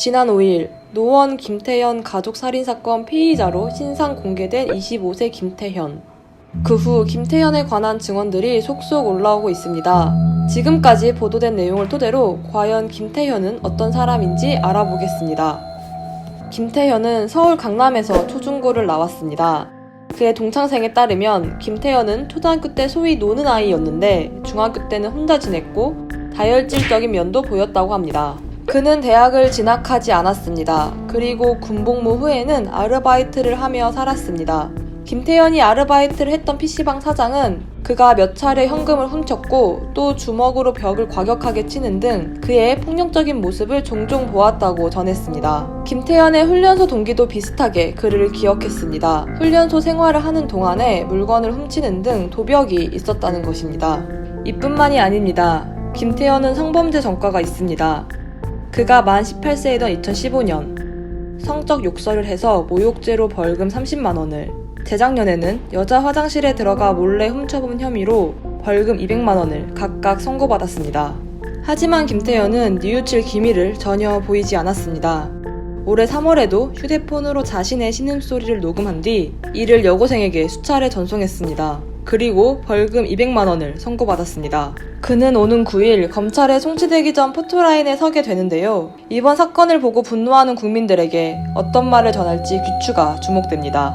지난 5일 노원 김태현 가족 살인 사건 피의자로 신상 공개된 25세 김태현. 그 후 김태현에 관한 증언들이 속속 올라오고 있습니다. 지금까지 보도된 내용을 토대로 과연 김태현은 어떤 사람인지 알아보겠습니다. 김태현은 서울 강남에서 초중고를 나왔습니다. 그의 동창생에 따르면 김태현은 초등학교 때 소위 노는 아이였는데 중학교 때는 혼자 지냈고 다혈질적인 면도 보였다고 합니다. 그는 대학을 진학하지 않았습니다. 그리고 군복무 후에는 아르바이트를 하며 살았습니다. 김태현이 아르바이트를 했던 PC방 사장은 그가 몇 차례 현금을 훔쳤고 또 주먹으로 벽을 과격하게 치는 등 그의 폭력적인 모습을 종종 보았다고 전했습니다. 김태현의 훈련소 동기도 비슷하게 그를 기억했습니다. 훈련소 생활을 하는 동안에 물건을 훔치는 등 도벽이 있었다는 것입니다. 이뿐만이 아닙니다. 김태현은 성범죄 전과가 있습니다. 그가 만 18세이던 2015년 성적 욕설을 해서 모욕죄로 벌금 30만 원을 재작년에는 여자 화장실에 들어가 몰래 훔쳐본 혐의로 벌금 200만 원을 각각 선고받았습니다. 하지만 김태현은 뉘우칠 기미를 전혀 보이지 않았습니다. 올해 3월에도 휴대폰으로 자신의 신음소리를 녹음한 뒤 이를 여고생에게 수차례 전송했습니다. 그리고 벌금 200만 원을 선고받았습니다. 그는 오는 9일 검찰에 송치되기 전 포토라인에 서게 되는데요. 이번 사건을 보고 분노하는 국민들에게 어떤 말을 전할지 귀추가 주목됩니다.